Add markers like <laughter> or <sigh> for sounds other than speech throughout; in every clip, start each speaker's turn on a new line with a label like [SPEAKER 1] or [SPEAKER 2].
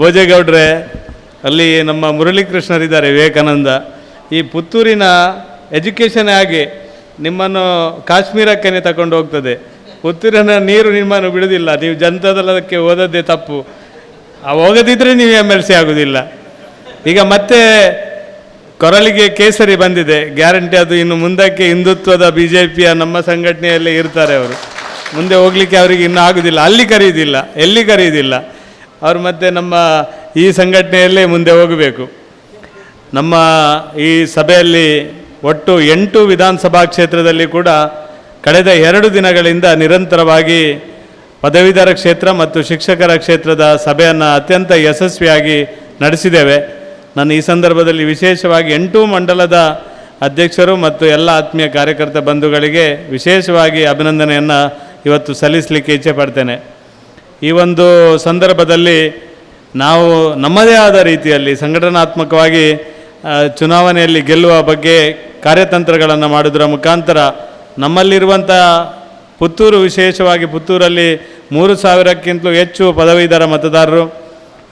[SPEAKER 1] ಭೋಜೇಗೌಡ್ರೆ, ಅಲ್ಲಿ ನಮ್ಮ ಮುರಳೀಕೃಷ್ಣರಿದ್ದಾರೆ ವಿವೇಕಾನಂದ. ಈ ಪುತ್ತೂರಿನ ಎಜುಕೇಷನ್ ಆಗಿ ನಿಮ್ಮನ್ನು ಕಾಶ್ಮೀರಕ್ಕೇ ತಗೊಂಡು ಹೋಗ್ತದೆ. ಪುತ್ತೂರಿನ ನೀರು ನಿಮ್ಮನ್ನು ಬಿಡೋದಿಲ್ಲ. ನೀವು ಜನತಾದಳಕ್ಕೆ ಓದದ್ದೇ ತಪ್ಪು. ಆ ಹೋಗದಿದ್ರೆ ನೀವು ಎಂ ಎಲ್ ಸಿ ಆಗೋದಿಲ್ಲ. ಈಗ ಮತ್ತೆ ಕೊರಳಿಗೆ ಕೇಸರಿ ಬಂದಿದೆ. ಗ್ಯಾರಂಟಿ ಅದು ಇನ್ನು ಮುಂದಕ್ಕೆ ಹಿಂದುತ್ವದ ಬಿ ಜೆ ಪಿಯ ನಮ್ಮ ಸಂಘಟನೆಯಲ್ಲೇ ಇರ್ತಾರೆ ಅವರು. ಮುಂದೆ ಹೋಗ್ಲಿಕ್ಕೆ ಅವರಿಗೆ ಇನ್ನೂ ಆಗೋದಿಲ್ಲ. ಅಲ್ಲಿ ಕರೆಯುವುದಿಲ್ಲ ಎಲ್ಲಿ ಕರೆಯುವುದಿಲ್ಲ ಅವರು ಮತ್ತೆ ನಮ್ಮ ಈ ಸಂಘಟನೆಯಲ್ಲೇ ಮುಂದೆ ಹೋಗಬೇಕು. ನಮ್ಮ ಈ ಸಭೆಯಲ್ಲಿ ಒಟ್ಟು ಎಂಟು ವಿಧಾನಸಭಾ ಕ್ಷೇತ್ರದಲ್ಲಿ ಕೂಡ ಕಳೆದ ಎರಡು ದಿನಗಳಿಂದ ನಿರಂತರವಾಗಿ ಪದವೀಧರ ಕ್ಷೇತ್ರ ಮತ್ತು ಶಿಕ್ಷಕರ ಕ್ಷೇತ್ರದ ಸಭೆಯನ್ನು ಅತ್ಯಂತ ಯಶಸ್ವಿಯಾಗಿ ನಡೆಸಿದ್ದೇವೆ. ನಾನು ಈ ಸಂದರ್ಭದಲ್ಲಿ ವಿಶೇಷವಾಗಿ ಎಂಟು ಮಂಡಲದ ಅಧ್ಯಕ್ಷರು ಮತ್ತು ಎಲ್ಲ ಆತ್ಮೀಯ ಕಾರ್ಯಕರ್ತ ಬಂಧುಗಳಿಗೆ ವಿಶೇಷವಾಗಿ ಅಭಿನಂದನೆಯನ್ನು ಇವತ್ತು ಸಲ್ಲಿಸಲಿಕ್ಕೆ ಇಚ್ಛೆ ಪಡ್ತೇನೆ. ಈ ಒಂದು ಸಂದರ್ಭದಲ್ಲಿ ನಾವು ನಮ್ಮದೇ ಆದ ರೀತಿಯಲ್ಲಿ ಸಂಘಟನಾತ್ಮಕವಾಗಿ ಚುನಾವಣೆಯಲ್ಲಿ ಗೆಲ್ಲುವ ಬಗ್ಗೆ ಕಾರ್ಯತಂತ್ರಗಳನ್ನು ಮಾಡೋದರ ಮುಖಾಂತರ ನಮ್ಮಲ್ಲಿರುವಂಥ ಪುತ್ತೂರು, ವಿಶೇಷವಾಗಿ ಪುತ್ತೂರಲ್ಲಿ ಮೂರು ಸಾವಿರಕ್ಕಿಂತಲೂ ಹೆಚ್ಚು ಪದವೀಧರ ಮತದಾರರು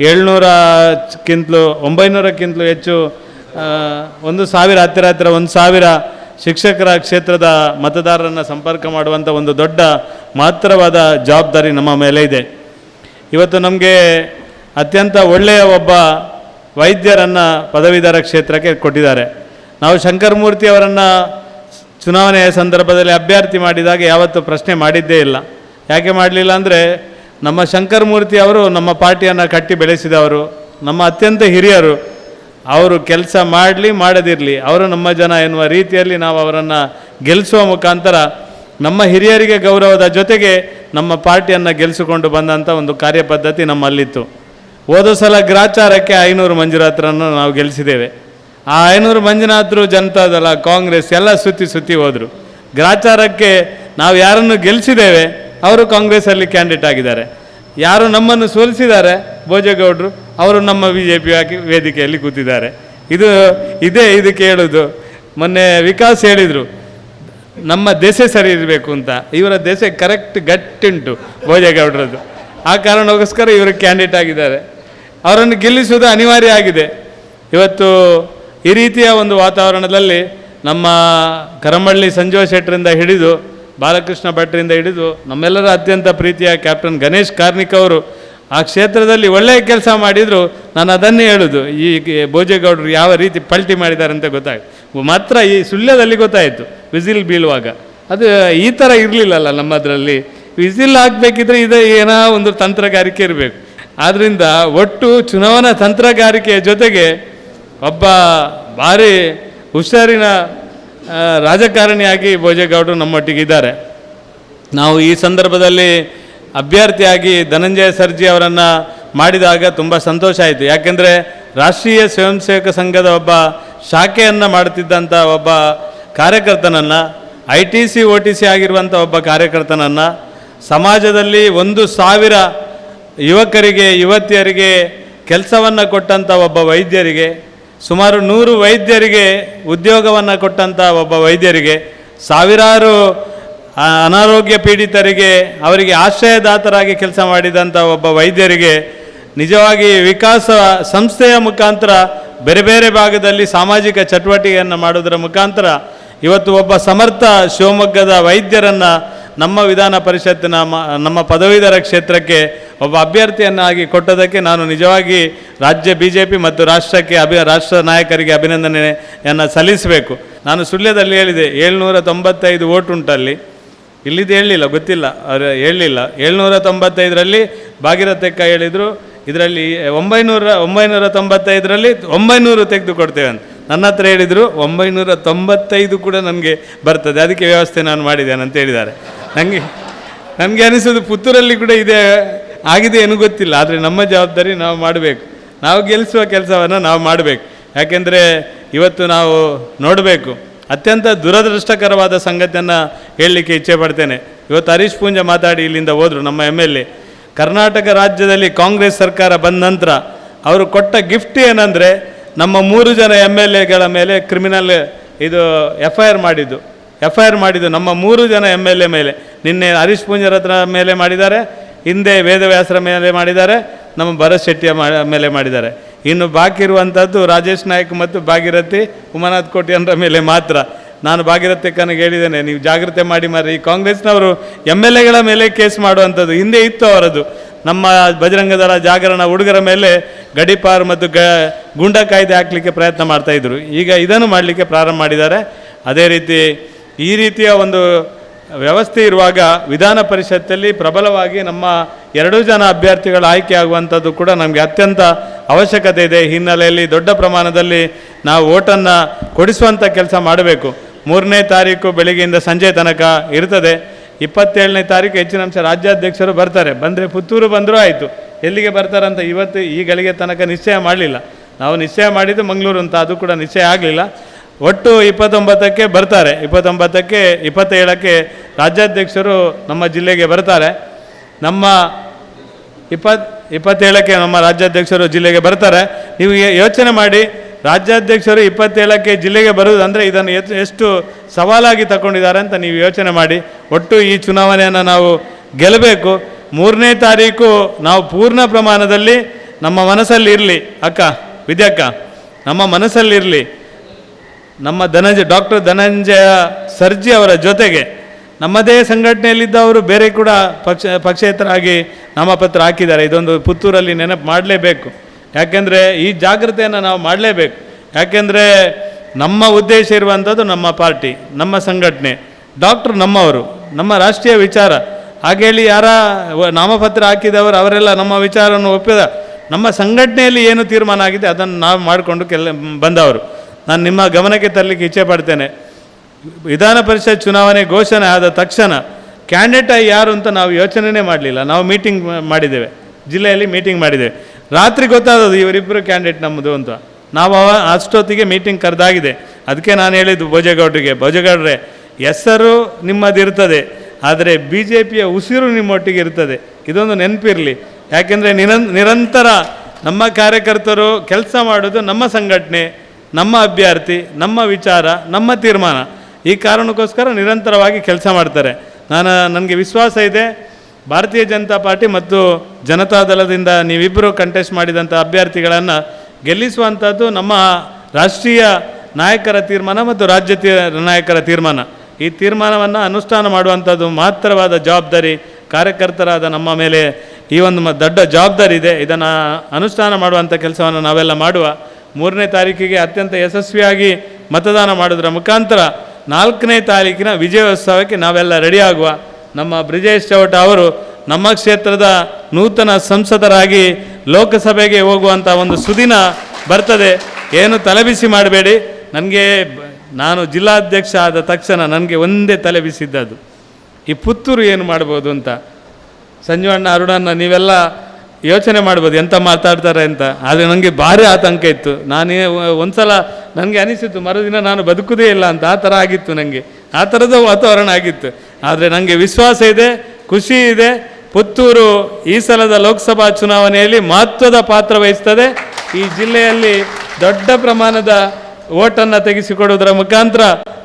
[SPEAKER 1] ಏಳ್ನೂರಕ್ಕಿಂತಲೂ ಒಂಬೈನೂರಕ್ಕಿಂತಲೂ ಹೆಚ್ಚು ಒಂದು ಸಾವಿರ, ಹತ್ತಿರ ಹತ್ತಿರ, ಒಂದು ಸಾವಿರ ಶಿಕ್ಷಕರ ಕ್ಷೇತ್ರದ ಮತದಾರರನ್ನು ಸಂಪರ್ಕ ಮಾಡುವಂಥ ಒಂದು ದೊಡ್ಡ ಮಹತ್ತರವಾದ ಜವಾಬ್ದಾರಿ ನಮ್ಮ ಮೇಲೆ ಇದೆ. ಇವತ್ತು ನಮಗೆ ಅತ್ಯಂತ ಒಳ್ಳೆಯ ಒಬ್ಬ ವೈದ್ಯರನ್ನು ಪದವೀಧರ ಕ್ಷೇತ್ರಕ್ಕೆ ಕೊಟ್ಟಿದ್ದಾರೆ. ನಾವು ಶಂಕರಮೂರ್ತಿ ಅವರನ್ನು ಚುನಾವಣೆಯ ಸಂದರ್ಭದಲ್ಲಿ ಅಭ್ಯರ್ಥಿ ಮಾಡಿದಾಗ ಯಾವತ್ತೂ ಪ್ರಶ್ನೆ ಮಾಡಿದ್ದೇ ಇಲ್ಲ. ಯಾಕೆ ಮಾಡಲಿಲ್ಲ ಅಂದರೆ ನಮ್ಮ ಶಂಕರಮೂರ್ತಿ ಅವರು ನಮ್ಮ ಪಾರ್ಟಿಯನ್ನು ಕಟ್ಟಿ ಬೆಳೆಸಿದವರು, ನಮ್ಮ ಅತ್ಯಂತ ಹಿರಿಯರು. ಅವರು ಕೆಲಸ ಮಾಡಲಿ ಮಾಡದಿರಲಿ, ಅವರು ನಮ್ಮ ಜನ ಎನ್ನುವ ರೀತಿಯಲ್ಲಿ ನಾವು ಅವರನ್ನು ಗೆಲ್ಲಿಸುವ ಮುಖಾಂತರ ನಮ್ಮ ಹಿರಿಯರಿಗೆ ಗೌರವದ ಜೊತೆಗೆ ನಮ್ಮ ಪಾರ್ಟಿಯನ್ನು ಗೆಲ್ಲಿಸಿಕೊಂಡು ಬಂದಂಥ ಒಂದು ಕಾರ್ಯಪದ್ಧತಿ ನಮ್ಮಲ್ಲಿತ್ತು. ಹೋದ ಸಲ ಗ್ರಾಚಾರಕ್ಕೆ ಐನೂರು ಮಂಜುನಾಥರನ್ನು ನಾವು ಗೆಲ್ಲಿಸಿದ್ದೇವೆ ಆ ಐನೂರು ಮಂಜುನಾಥರು ಜನತಾದಳ ಕಾಂಗ್ರೆಸ್ ಎಲ್ಲ ಸುತ್ತಿ ಸುತ್ತಿ ಹೋದರು. ಗ್ರಾಚಾರಕ್ಕೆ ನಾವು ಯಾರನ್ನು ಗೆಲ್ಲಿಸಿದ್ದೇವೆ ಅವರು ಕಾಂಗ್ರೆಸ್ಸಲ್ಲಿ ಕ್ಯಾಂಡಿಡೇಟ್ ಆಗಿದ್ದಾರೆ. ಯಾರು ನಮ್ಮನ್ನು ಸೋಲಿಸಿದ್ದಾರೆ, ಭೋಜೇಗೌಡರು, ಅವರು ನಮ್ಮ ಬಿ ಜೆ ಪಿ ವೇದಿಕೆಯಲ್ಲಿ ಕೂತಿದ್ದಾರೆ. ಇದು, ಇದೇ ಇದಕ್ಕೆ ಹೇಳೋದು. ಮೊನ್ನೆ ವಿಕಾಸ್ ಹೇಳಿದರು ನಮ್ಮ ದೆಸೆ ಸರಿ ಇರಬೇಕು ಅಂತ. ಇವರ ದೆಸೆ ಕರೆಕ್ಟ್ ಗಟ್ಟುಂಟು ಭೋಜೇಗೌಡರದ್ದು ಆ ಕಾರಣಕ್ಕೋಸ್ಕರ ಇವರು ಕ್ಯಾಂಡಿಡೇಟ್ ಆಗಿದ್ದಾರೆ. ಅವರನ್ನು ಗೆಲ್ಲಿಸುವುದು ಅನಿವಾರ್ಯ ಆಗಿದೆ. ಇವತ್ತು ಈ ರೀತಿಯ ಒಂದು ವಾತಾವರಣದಲ್ಲಿ ನಮ್ಮ ಕರಮಳ್ಳಿ ಸಂಜೀವ ಶೆಟ್ಟರಿಂದ ಹಿಡಿದು, ಬಾಲಕೃಷ್ಣ ಭಟ್ರಿಂದ ಹಿಡಿದು, ನಮ್ಮೆಲ್ಲರ ಅತ್ಯಂತ ಪ್ರೀತಿಯ ಕ್ಯಾಪ್ಟನ್ ಗಣೇಶ್ ಕಾರ್ನಿಕ್ ಅವರು ಆ ಕ್ಷೇತ್ರದಲ್ಲಿ ಒಳ್ಳೆಯ ಕೆಲಸ ಮಾಡಿದರೂ. ನಾನು ಅದನ್ನೇ ಹೇಳೋದು. ಈ ಭೋಜೇಗೌಡರು ಯಾವ ರೀತಿ ಪಲ್ಟಿ ಮಾಡಿದ್ದಾರೆ ಅಂತ ಗೊತ್ತಾಯ್ತು ಮಾತ್ರ ಈ ಸುಳ್ಯದಲ್ಲಿ ಗೊತ್ತಾಯಿತು, ವಿಸಿಲ್ ಬೀಳುವಾಗ. ಅದು ಈ ಥರ ಇರಲಿಲ್ಲಲ್ಲ ನಮ್ಮದರಲ್ಲಿ. ವಿಸಿಲ್ ಹಾಕಬೇಕಿದ್ರೆ ಇದು ಏನೋ ಒಂದು ತಂತ್ರಗಾರಿಕೆ ಇರಬೇಕು. ಆದ್ದರಿಂದ ಒಟ್ಟು ಚುನಾವಣಾ ತಂತ್ರಗಾರಿಕೆಯ ಜೊತೆಗೆ ಒಬ್ಬ ಭಾರಿ ಹುಷಾರಿನ ರಾಜಕಾರಣಿಯಾಗಿ ಭೋಜೇಗೌಡರು ನಮ್ಮೊಟ್ಟಿಗೆ ಇದ್ದಾರೆ. ನಾವು ಈ ಸಂದರ್ಭದಲ್ಲಿ ಅಭ್ಯರ್ಥಿಯಾಗಿ ಧನಂಜಯ ಸರ್ಜಿ ಅವರನ್ನು ಮಾಡಿದಾಗ ತುಂಬ ಸಂತೋಷ ಆಯಿತು. ಯಾಕೆಂದರೆ ರಾಷ್ಟ್ರೀಯ ಸ್ವಯಂ ಸೇವಕ ಸಂಘದ ಒಬ್ಬ ಶಾಖೆಯನ್ನು ಮಾಡುತ್ತಿದ್ದಂಥ ಒಬ್ಬ ಕಾರ್ಯಕರ್ತನನ್ನು I T C O T C ಆಗಿರುವಂಥ ಒಬ್ಬ ಕಾರ್ಯಕರ್ತನನ್ನು ಸಮಾಜದಲ್ಲಿ ಒಂದು ಸಾವಿರ ಯುವಕರಿಗೆ, ಯುವತಿಯರಿಗೆ ಕೆಲಸವನ್ನು ಕೊಟ್ಟಂಥ ಒಬ್ಬ ವೈದ್ಯರಿಗೆ, ಸುಮಾರು ನೂರು ವೈದ್ಯರಿಗೆ ಉದ್ಯೋಗವನ್ನು ಕೊಟ್ಟಂಥ ಒಬ್ಬ ವೈದ್ಯರಿಗೆ, ಸಾವಿರಾರು ಅನಾರೋಗ್ಯ ಪೀಡಿತರಿಗೆ, ಅವರಿಗೆ ಆಶ್ರಯದಾತರಾಗಿ ಕೆಲಸ ಮಾಡಿದಂಥ ಒಬ್ಬ ವೈದ್ಯರಿಗೆ ನಿಜವಾಗಿ ವಿಕಾಸ ಸಂಸ್ಥೆಯ ಮುಖಾಂತರ ಬೇರೆ ಬೇರೆ ಭಾಗದಲ್ಲಿ ಸಾಮಾಜಿಕ ಚಟುವಟಿಕೆಯನ್ನು ಮಾಡುವುದರ ಮುಖಾಂತರ ಇವತ್ತು ಒಬ್ಬ ಸಮರ್ಥ ಶಿವಮೊಗ್ಗದ ವೈದ್ಯರನ್ನು ನಮ್ಮ ವಿಧಾನ ಪರಿಷತ್ತಿನ ನಮ್ಮ ಪದವೀಧರ ಕ್ಷೇತ್ರಕ್ಕೆ ಒಬ್ಬ ಅಭ್ಯರ್ಥಿಯನ್ನಾಗಿ ಕೊಟ್ಟದಕ್ಕೆ ನಾನು ನಿಜವಾಗಿ ರಾಜ್ಯ ಬಿ ಜೆ ಪಿ ಮತ್ತು ರಾಷ್ಟ್ರಕ್ಕೆ ಅಭಿ, ರಾಷ್ಟ್ರ ನಾಯಕರಿಗೆ ಅಭಿನಂದನೆಯನ್ನು ಸಲ್ಲಿಸಬೇಕು. ನಾನು ಸುಳ್ಯದಲ್ಲಿ ಹೇಳಿದೆ, ಏಳ್ನೂರ ತೊಂಬತ್ತೈದು ಓಟ್ ಉಂಟಲ್ಲಿ. ಇಲ್ಲಿದ್ದು ಹೇಳಲಿಲ್ಲ ಗೊತ್ತಿಲ್ಲ. ಅವರು ಹೇಳಲಿಲ್ಲ ಏಳ್ನೂರ ತೊಂಬತ್ತೈದರಲ್ಲಿ ಭಾಗೀರಥಕ್ಕ ಹೇಳಿದರು ಇದರಲ್ಲಿ ಒಂಬೈನೂರ ಒಂಬೈನೂರ ತೊಂಬತ್ತೈದರಲ್ಲಿ ಒಂಬೈನೂರು ತೆಗೆದು ಕೊಡ್ತೇವೆ ಅಂತ. ನನ್ನ ಹತ್ರ ಹೇಳಿದರು ಒಂಬೈನೂರ ತೊಂಬತ್ತೈದು ಕೂಡ ನನಗೆ ಬರ್ತದೆ. ಅದಕ್ಕೆ ವ್ಯವಸ್ಥೆ ನಾನು ಮಾಡಿದ್ದೇನೆ ಅಂತ ಹೇಳಿದ್ದಾರೆ. ನನಗೆ ನನಗೆ ಅನಿಸೋದು ಪುತ್ತೂರಲ್ಲಿ ಕೂಡ ಇದೆ, ಆಗಿದೆ ಏನು ಗೊತ್ತಿಲ್ಲ. ಆದರೆ ನಮ್ಮ ಜವಾಬ್ದಾರಿ ನಾವು ಮಾಡಬೇಕು. ನಾವು ಗೆಲ್ಲಿಸುವ ಕೆಲಸವನ್ನು ನಾವು ಮಾಡಬೇಕು. ಯಾಕೆಂದರೆ ಇವತ್ತು ನಾವು ನೋಡಬೇಕು. ಅತ್ಯಂತ ದುರದೃಷ್ಟಕರವಾದ ಸಂಗತಿಯನ್ನು ಹೇಳಲಿಕ್ಕೆ ಇಚ್ಛೆ ಪಡ್ತೇನೆ. ಇವತ್ತು ಹರೀಶ್ ಪೂಂಜ ಮಾತಾಡಿ ಇಲ್ಲಿಂದ ಹೋದರು ನಮ್ಮ ಎಂ ಎಲ್ ಎ ಕರ್ನಾಟಕ ರಾಜ್ಯದಲ್ಲಿ ಕಾಂಗ್ರೆಸ್ ಸರ್ಕಾರ ಬಂದ ನಂತರ ಅವರು ಕೊಟ್ಟ ಗಿಫ್ಟ್ ಏನಂದರೆ ನಮ್ಮ ಮೂರು ಜನ ಎಂ ಎಲ್ ಎಗಳ ಮೇಲೆ ಕ್ರಿಮಿನಲ್ ಇದು ಎಫ್ ಐ ಆರ್ ಮಾಡಿದ್ದು. ಎಫ್ ಐ ಆರ್ ಮಾಡಿದ್ದು ನಮ್ಮ ಮೂರು ಜನ ಎಂ ಎಲ್ ಎ ಮೇಲೆ. ನಿನ್ನೆ ಹರೀಶ್ ಪೂಂಜರ ಹತ್ರ ಮೇಲೆ ಮಾಡಿದ್ದಾರೆ, ಹಿಂದೆ ವೇದವ್ಯಾಸರ ಮೇಲೆ ಮಾಡಿದ್ದಾರೆ, ನಮ್ಮ ಭರತ್ ಶೆಟ್ಟಿಯ ಮೇಲೆ ಮಾಡಿದ್ದಾರೆ. ಇನ್ನು ಬಾಕಿ ಇರುವಂಥದ್ದು ರಾಜೇಶ್ ನಾಯಕ್ ಮತ್ತು ಭಾಗೀರಥಿ, ಉಮಾನಾಥ್ ಕೋಟಿಯನ್ರ ಮೇಲೆ ಮಾತ್ರ. ನಾನು ಭಾಗೀರಥಿ ಅಕ್ಕನಿಗೆ ಹೇಳಿದ್ದೇನೆ, ನೀವು ಜಾಗ್ರತೆ ಮಾಡಿ ಮಾರಿ ಈ ಕಾಂಗ್ರೆಸ್ನವರು ಎಂ ಎಲ್ ಎಗಳ ಮೇಲೆ ಕೇಸ್ ಮಾಡುವಂಥದ್ದು ಹಿಂದೆ ಇತ್ತು ಅವರದು. ನಮ್ಮ ಬಜರಂಗದಳ ಜಾಗರಣ ಹುಡುಗರ ಮೇಲೆ ಗಡಿಪಾರು ಮತ್ತು ಗ, ಗುಂಡ ಕಾಯ್ದೆ ಹಾಕಲಿಕ್ಕೆ ಪ್ರಯತ್ನ ಮಾಡ್ತಾಯಿದ್ರು ಈಗ ಇದನ್ನು ಮಾಡಲಿಕ್ಕೆ ಪ್ರಾರಂಭ ಮಾಡಿದ್ದಾರೆ. ಅದೇ ರೀತಿ ಈ ರೀತಿಯ ಒಂದು ವ್ಯವಸ್ಥೆ ಇರುವಾಗ ವಿಧಾನ ಪರಿಷತ್ತಲ್ಲಿ ಪ್ರಬಲವಾಗಿ ನಮ್ಮ ಎರಡೂ ಜನ ಅಭ್ಯರ್ಥಿಗಳ ಆಯ್ಕೆ ಆಗುವಂಥದ್ದು ಕೂಡ ನಮಗೆ ಅತ್ಯಂತ ಅವಶ್ಯಕತೆ ಇದೆ. ಹಿನ್ನೆಲೆಯಲ್ಲಿ ದೊಡ್ಡ ಪ್ರಮಾಣದಲ್ಲಿ ನಾವು ಓಟನ್ನು ಕೊಡಿಸುವಂಥ ಕೆಲಸ ಮಾಡಬೇಕು. ಮೂರನೇ ತಾರೀಕು ಬೆಳಗ್ಗೆಯಿಂದ ಸಂಜೆ ತನಕ ಇರ್ತದೆ. ಇಪ್ಪತ್ತೇಳನೇ ತಾರೀಕು ಹೆಚ್ಚಿನ ಅಂಶ ರಾಜ್ಯಾಧ್ಯಕ್ಷರು ಬರ್ತಾರೆ. ಬಂದರೆ ಪುತ್ತೂರು ಬಂದರೂ ಆಯಿತು. ಎಲ್ಲಿಗೆ ಬರ್ತಾರಂತ ಇವತ್ತು ಈ ಗಳಿಗೆ ತನಕ ನಿಶ್ಚಯ ಮಾಡಲಿಲ್ಲ. ನಾವು ನಿಶ್ಚಯ ಮಾಡಿದ್ದು ಮಂಗಳೂರು ಅಂತ, ಅದು ಕೂಡ ನಿಶ್ಚಯ ಆಗಲಿಲ್ಲ. ಒಟ್ಟು ಇಪ್ಪತ್ತೊಂಬತ್ತಕ್ಕೆ ಬರ್ತಾರೆ. ಇಪ್ಪತ್ತೊಂಬತ್ತಕ್ಕೆ, ಇಪ್ಪತ್ತೇಳಕ್ಕೆ ರಾಜ್ಯಾಧ್ಯಕ್ಷರು ನಮ್ಮ ಜಿಲ್ಲೆಗೆ ಬರ್ತಾರೆ. ನಮ್ಮ ಇಪ್ಪತ್, ಇಪ್ಪತ್ತೇಳಕ್ಕೆ ನಮ್ಮ ರಾಜ್ಯಾಧ್ಯಕ್ಷರು ಜಿಲ್ಲೆಗೆ ಬರ್ತಾರೆ. ನೀವು ಯೋಚನೆ ಮಾಡಿ. ರಾಜ್ಯಾಧ್ಯಕ್ಷರು ಇಪ್ಪತ್ತೇಳಕ್ಕೆ ಜಿಲ್ಲೆಗೆ ಬರುವುದು ಅಂದರೆ ಇದನ್ನು ಎಷ್ಟು ಸವಾಲಾಗಿ ತಗೊಂಡಿದ್ದಾರೆ ಅಂತ ನೀವು ಯೋಚನೆ ಮಾಡಿ. ಒಟ್ಟು ಈ ಚುನಾವಣೆಯನ್ನು ನಾವು ಗೆಲ್ಲಬೇಕು. ಮೂರನೇ ತಾರೀಕು ನಾವು ಪೂರ್ಣ ಪ್ರಮಾಣದಲ್ಲಿ ನಮ್ಮ ಮನಸ್ಸಲ್ಲಿ ಇರಲಿ. ಅಕ್ಕ, ವಿದ್ಯಕ್ಕ, ನಮ್ಮ ಮನಸ್ಸಲ್ಲಿರಲಿ ನಮ್ಮ ಧನಂಜಯ, ಡಾಕ್ಟರ್ ಧನಂಜಯ ಸರ್ಜಿ ಅವರ ಜೊತೆಗೆ ನಮ್ಮದೇ ಸಂಘಟನೆಯಲ್ಲಿದ್ದವರು ಬೇರೆ ಕೂಡ ಪಕ್ಷ ಪಕ್ಷೇತರಾಗಿ ನಾಮಪತ್ರ ಹಾಕಿದ್ದಾರೆ. ಇದೊಂದು ಪುತ್ತೂರಲ್ಲಿ ನೆನಪು ಮಾಡಲೇಬೇಕು. ಯಾಕೆಂದರೆ ಈ ಜಾಗ್ರತೆಯನ್ನು ನಾವು ಮಾಡಲೇಬೇಕು. ಯಾಕೆಂದರೆ ನಮ್ಮ ಉದ್ದೇಶ ಇರುವಂಥದ್ದು ನಮ್ಮ ಪಾರ್ಟಿ, ನಮ್ಮ ಸಂಘಟನೆ. ಡಾಕ್ಟ್ರು ನಮ್ಮವರು, ನಮ್ಮ ರಾಷ್ಟ್ರೀಯ ವಿಚಾರ. ಹಾಗೇಳಿ ಯಾರ ನಾಮಪತ್ರ ಹಾಕಿದವರು ಅವರೆಲ್ಲ ನಮ್ಮ ವಿಚಾರವನ್ನು ಒಪ್ಪಿದ ನಮ್ಮ ಸಂಘಟನೆಯಲ್ಲಿ ಏನು ತೀರ್ಮಾನ ಆಗಿದೆ ಅದನ್ನು ನಾವು ಮಾಡಿಕೊಂಡು ಕೆಲ, ಬಂದವರು. ನಾನು ನಿಮ್ಮ ಗಮನಕ್ಕೆ ತರಲಿಕ್ಕೆ ಇಚ್ಛೆ ಪಡ್ತೇನೆ. ವಿಧಾನ ಪರಿಷತ್ ಚುನಾವಣೆ ಘೋಷಣೆ ಆದ ತಕ್ಷಣ ಕ್ಯಾಂಡಿಡೇಟ್ ಯಾರು ಅಂತ ನಾವು ಯೋಚನೆನೇ ಮಾಡಲಿಲ್ಲ. ನಾವು ಮೀಟಿಂಗ್ ಮಾಡಿದ್ದೇವೆ. ಜಿಲ್ಲೆಯಲ್ಲಿ ಮೀಟಿಂಗ್ ಮಾಡಿದ್ದೇವೆ. ರಾತ್ರಿ ಗೊತ್ತಾದದು ಇವರಿಬ್ಬರು ಕ್ಯಾಂಡಿಡೇಟ್ ನಮ್ಮದು ಅಂತ. ನಾವು ಅವ ಅಷ್ಟೊತ್ತಿಗೆ ಮೀಟಿಂಗ್ ಕರೆದಾಗಿದೆ. ಅದಕ್ಕೆ ನಾನು ಹೇಳಿದ್ದು ಭೋಜೇಗೌಡರಿಗೆ, ಭೋಜೇಗೌಡ್ರೆ, ಹೆಸರು ನಿಮ್ಮದಿರ್ತದೆ ಆದರೆ ಬಿ ಜೆ ಪಿಯ ಉಸಿರು ನಿಮ್ಮೊಟ್ಟಿಗೆ ಇರ್ತದೆ. ಇದೊಂದು ನೆನಪಿರಲಿ. ಯಾಕೆಂದರೆ ನಿರನ್, ನಿರಂತರ ನಮ್ಮ ಕಾರ್ಯಕರ್ತರು ಕೆಲಸ ಮಾಡೋದು ನಮ್ಮ ಸಂಘಟನೆ, ನಮ್ಮ ಅಭ್ಯರ್ಥಿ, ನಮ್ಮ ವಿಚಾರ, ನಮ್ಮ ತೀರ್ಮಾನ. ಈ ಕಾರಣಕ್ಕೋಸ್ಕರ ನಿರಂತರವಾಗಿ ಕೆಲಸ ಮಾಡ್ತಾರೆ. ನಾನು, ನನಗೆ ವಿಶ್ವಾಸ ಇದೆ. ಭಾರತೀಯ ಜನತಾ ಪಾರ್ಟಿ ಮತ್ತು ಜನತಾದಳದಿಂದ ನೀವಿಬ್ಬರು ಕಂಟೆಸ್ಟ್ ಮಾಡಿದಂಥ ಅಭ್ಯರ್ಥಿಗಳನ್ನು ಗೆಲ್ಲಿಸುವಂಥದ್ದು ನಮ್ಮ ರಾಷ್ಟ್ರೀಯ ನಾಯಕರ ತೀರ್ಮಾನ ಮತ್ತು ರಾಜ್ಯ ನಾಯಕರ ತೀರ್ಮಾನ. ಈ ತೀರ್ಮಾನವನ್ನು ಅನುಷ್ಠಾನ ಮಾಡುವಂಥದ್ದು ಮಾತ್ರವಾದ ಜವಾಬ್ದಾರಿ ಕಾರ್ಯಕರ್ತರಾದ ನಮ್ಮ ಮೇಲೆ ಈ ಒಂದು ದೊಡ್ಡ ಜವಾಬ್ದಾರಿ ಇದೆ. ಇದನ್ನು ಅನುಷ್ಠಾನ ಮಾಡುವಂಥ ಕೆಲಸವನ್ನು ನಾವೆಲ್ಲ ಮಾಡುವ. ಮೂರನೇ ತಾರೀಕಿಗೆ ಅತ್ಯಂತ ಯಶಸ್ವಿಯಾಗಿ ಮತದಾನ ಮಾಡೋದರ ಮುಖಾಂತರ ನಾಲ್ಕನೇ ತಾರೀಕಿನ ವಿಜಯೋತ್ಸವಕ್ಕೆ ನಾವೆಲ್ಲ ರೆಡಿಯಾಗುವ ನಮ್ಮ ಬ್ರಿಜೇಶ್ ಚೌಟ ಅವರು ನಮ್ಮ ಕ್ಷೇತ್ರದ ನೂತನ ಸಂಸದರಾಗಿ ಲೋಕಸಭೆಗೆ ಹೋಗುವಂಥ ಒಂದು ಸುದಿನ ಬರ್ತದೆ. ಏನು ತಲೆಬಿಸಿ ಮಾಡಬೇಡಿ. ನನಗೆ ನಾನು ಜಿಲ್ಲಾಧ್ಯಕ್ಷ ಆದ ತಕ್ಷಣ ನನಗೆ ಒಂದೇ ತಲೆಬಿಸಿದ್ದದು. ಈ ಪುತ್ತೂರು ಏನು ಮಾಡ್ಬೋದು ಅಂತ. ಸಂಜೀವಣ್ಣ ಅರುಣಣ್ಣ ನೀವೆಲ್ಲ ಯೋಚನೆ ಮಾಡ್ಬೋದು ಎಂತ ಮಾತಾಡ್ತಾರೆ ಅಂತ. ಆದರೆ ನನಗೆ ಭಾರಿ ಆತಂಕ ಇತ್ತು. ನಾನೇ ಒಂದ್ಸಲ ನನಗೆ ಅನಿಸಿತ್ತು ಮರುದಿನ ನಾನು ಬದುಕುದೇ ಇಲ್ಲ ಅಂತ. ಆ ಥರ ಆಗಿತ್ತು ನನಗೆ ಆ ಥರದ ವಾತಾವರಣ ಆಗಿತ್ತು. ಆದರೆ ನನಗೆ ವಿಶ್ವಾಸ ಇದೆ, ಖುಷಿ ಇದೆ. ಪುತ್ತೂರು ಈ ಸಲದ ಲೋಕಸಭಾ ಚುನಾವಣೆಯಲ್ಲಿ ಮಹತ್ವದ ಪಾತ್ರ ವಹಿಸ್ತದೆ. ಈ ಜಿಲ್ಲೆಯಲ್ಲಿ ದೊಡ್ಡ ಪ್ರಮಾಣದ ಓಟನ್ನು ತೆಗೆಸಿಕೊಡುವುದರ ಮುಖಾಂತರ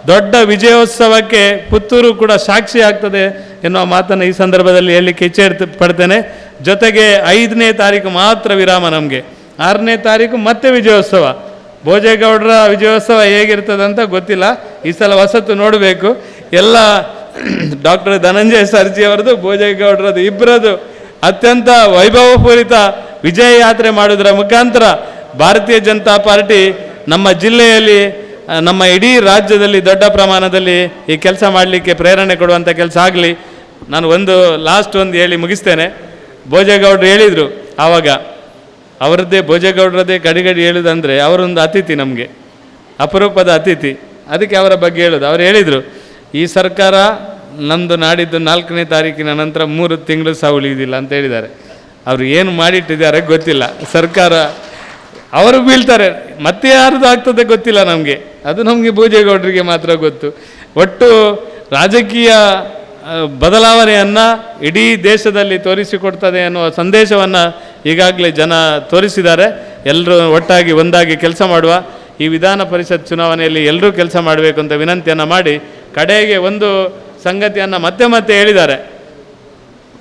[SPEAKER 1] ದೊಡ್ಡ ವಿಜಯೋತ್ಸವಕ್ಕೆ ಪುತ್ತೂರು ಕೂಡ ಸಾಕ್ಷಿ ಆಗ್ತದೆ ಎನ್ನುವ ಮಾತನ್ನು ಈ ಸಂದರ್ಭದಲ್ಲಿ ಹೇಳಲಿಕ್ಕೆ ಇಚ್ಛೆ ಪಡ್ತೇನೆ. ಜೊತೆಗೆ ಐದನೇ ತಾರೀಕು ಮಾತ್ರ ವಿರಾಮ ನಮಗೆ. ಆರನೇ ತಾರೀಕು ಮತ್ತೆ ವಿಜಯೋತ್ಸವ. ಭೋಜೇಗೌಡರ ವಿಜಯೋತ್ಸವ ಹೇಗಿರ್ತದೆ ಅಂತ ಗೊತ್ತಿಲ್ಲ. ಈ ಸಲ ವಸತು ನೋಡಬೇಕು. ಎಲ್ಲ <coughs> ಡಾಕ್ಟರ್ ಧನಂಜಯ ಸರ್ಜಿ ಅವರದು ಭೋಜೇಗೌಡರದು ಇಬ್ಬರದು ಅತ್ಯಂತ ವೈಭವಪೂರಿತ ವಿಜಯ ಯಾತ್ರೆ ಮಾಡುವುದರ ಮುಖಾಂತರ ಭಾರತೀಯ ಜನತಾ ಪಾರ್ಟಿ ನಮ್ಮ ಜಿಲ್ಲೆಯಲ್ಲಿ ನಮ್ಮ ಇಡೀ ರಾಜ್ಯದಲ್ಲಿ ದೊಡ್ಡ ಪ್ರಮಾಣದಲ್ಲಿ ಈ ಕೆಲಸ ಮಾಡಲಿಕ್ಕೆ ಪ್ರೇರಣೆ ಕೊಡುವಂಥ ಕೆಲಸ ಆಗಲಿ. ನಾನು ಒಂದು ಲಾಸ್ಟ್ ಒಂದು ಹೇಳಿ ಮುಗಿಸ್ತೇನೆ. ಭೋಜೇಗೌಡರು ಹೇಳಿದರು ಆವಾಗ. ಅವರದ್ದೇ ಭೋಜೇಗೌಡರದ್ದೇ ಗಡಿಗಡಿ ಹೇಳುದಂದರೆ ಅವರೊಂದು ಅತಿಥಿ ನಮಗೆ, ಅಪರೂಪದ ಅತಿಥಿ. ಅದಕ್ಕೆ ಅವರ ಬಗ್ಗೆ ಹೇಳೋದು. ಅವ್ರು ಹೇಳಿದರು ಈ ಸರ್ಕಾರ ನಮ್ಮದು ನಾಡಿದ್ದು ನಾಲ್ಕನೇ ತಾರೀಕಿನ ನಂತರ ಮೂರು ತಿಂಗಳು ಸಹ ಉಳಿಯುವುದಿಲ್ಲ ಅಂತ ಹೇಳಿದ್ದಾರೆ. ಅವರು ಏನು ಮಾಡಿಟ್ಟಿದ್ದಾರೆ ಗೊತ್ತಿಲ್ಲ. ಸರ್ಕಾರ ಅವರು ಬೀಳ್ತಾರೆ. ಮತ್ತೆ ಯಾರ್ದು ಆಗ್ತದೆ ಗೊತ್ತಿಲ್ಲ ನಮಗೆ. ಅದು ನಮಗೆ ಭೋಜೇಗೌಡರಿಗೆ ಮಾತ್ರ ಗೊತ್ತು. ಒಟ್ಟು ರಾಜಕೀಯ ಬದಲಾವಣೆಯನ್ನು ಇಡೀ ದೇಶದಲ್ಲಿ ತೋರಿಸಿಕೊಡ್ತದೆ ಅನ್ನುವ ಸಂದೇಶವನ್ನು ಈಗಾಗಲೇ ಜನ ತೋರಿಸಿದ್ದಾರೆ. ಎಲ್ಲರೂ ಒಟ್ಟಾಗಿ ಒಂದಾಗಿ ಕೆಲಸ ಮಾಡುವ ಈ ವಿಧಾನ ಪರಿಷತ್ ಚುನಾವಣೆಯಲ್ಲಿ ಎಲ್ಲರೂ ಕೆಲಸ ಮಾಡಬೇಕು ಅಂತ ವಿನಂತಿಯನ್ನು ಮಾಡಿ ಕಡೆಗೆ ಒಂದು ಸಂಗತಿಯನ್ನು ಮತ್ತೆ ಮತ್ತೆ ಹೇಳಿದ್ದಾರೆ.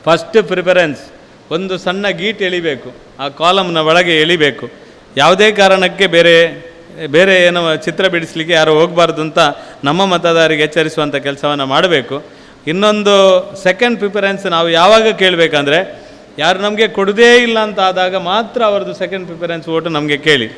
[SPEAKER 1] ಫಸ್ಟ್ ಪ್ರಿಫರೆನ್ಸ್ ಒಂದು ಸಣ್ಣ ಗೀಟ್ ಎಳಿಬೇಕು, ಆ ಕಾಲಮ್ನ ಒಳಗೆ ಎಳಿಬೇಕು. ಯಾವುದೇ ಕಾರಣಕ್ಕೆ ಬೇರೆ ಬೇರೆ ಏನೋ ಚಿತ್ರ ಬಿಡಿಸಲಿಕ್ಕೆ ಯಾರು ಹೋಗಬಾರ್ದು ಅಂತ ನಮ್ಮ ಮತದಾರರಿಗೆ ಎಚ್ಚರಿಸುವಂಥ ಕೆಲಸವನ್ನು ಮಾಡಬೇಕು. ಇನ್ನೊಂದು ಸೆಕೆಂಡ್ ಪ್ರಿಫರೆನ್ಸ್ ನಾವು ಯಾವಾಗ ಕೇಳಬೇಕಂದ್ರೆ, ಯಾರು ನಮಗೆ ಕೊಡದೇ ಇಲ್ಲ ಅಂತ ಆದಾಗ ಮಾತ್ರ ಅವ್ರದ್ದು ಸೆಕೆಂಡ್ ಪ್ರಿಫರೆನ್ಸ್ ಓಟು ನಮಗೆ ಕೇಳಿ.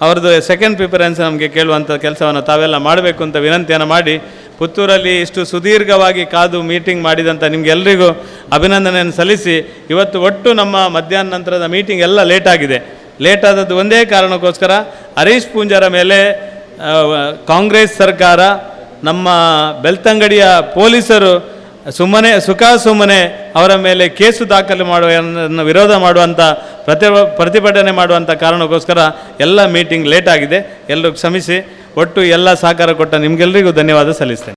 [SPEAKER 1] ಅವ್ರದ್ದು ಸೆಕೆಂಡ್ ಪ್ರಿಫರೆನ್ಸ್ ನಮಗೆ ಕೇಳುವಂಥ ಕೆಲಸವನ್ನು ತಾವೆಲ್ಲ ಮಾಡಬೇಕು ಅಂತ ವಿನಂತಿಯನ್ನು ಮಾಡಿ ಪುತ್ತೂರಲ್ಲಿ ಇಷ್ಟು ಸುದೀರ್ಘವಾಗಿ ಕಾದು ಮೀಟಿಂಗ್ ಮಾಡಿದಂಥ ನಿಮಗೆಲ್ಲರಿಗೂ ಅಭಿನಂದನೆಯನ್ನು ಸಲ್ಲಿಸಿ, ಇವತ್ತು ಒಟ್ಟು ನಮ್ಮ ಮಧ್ಯಾಹ್ನ ನಂತರದ ಮೀಟಿಂಗ್ ಎಲ್ಲ ಲೇಟ್ ಆಗಿದೆ. ಲೇಟ್ ಆದದ್ದು ಒಂದೇ ಕಾರಣಕ್ಕೋಸ್ಕರ ಹರೀಶ್ ಪೂಂಜರ ಮೇಲೆ ಕಾಂಗ್ರೆಸ್ ಸರ್ಕಾರ, ನಮ್ಮ ಬೆಳ್ತಂಗಡಿಯ ಪೊಲೀಸರು ಸುಮ್ಮನೆ, ಸುಖ ಸುಮ್ಮನೆ ಅವರ ಮೇಲೆ ಕೇಸು ದಾಖಲು ಮಾಡುವ ವಿರೋಧ ಮಾಡುವಂಥ ಪ್ರತಿ ಪ್ರತಿಭಟನೆ ಮಾಡುವಂಥ ಕಾರಣಕ್ಕೋಸ್ಕರ ಎಲ್ಲ ಮೀಟಿಂಗ್ ಲೇಟ್ ಆಗಿದೆ. ಎಲ್ಲರೂ ಕ್ಷಮಿಸಿ. ಒಟ್ಟು ಎಲ್ಲ ಸಹಕಾರ ಕೊಟ್ಟ ನಿಮಗೆಲ್ಲರಿಗೂ ಧನ್ಯವಾದ ಸಲ್ಲಿಸ್ತೇನೆ.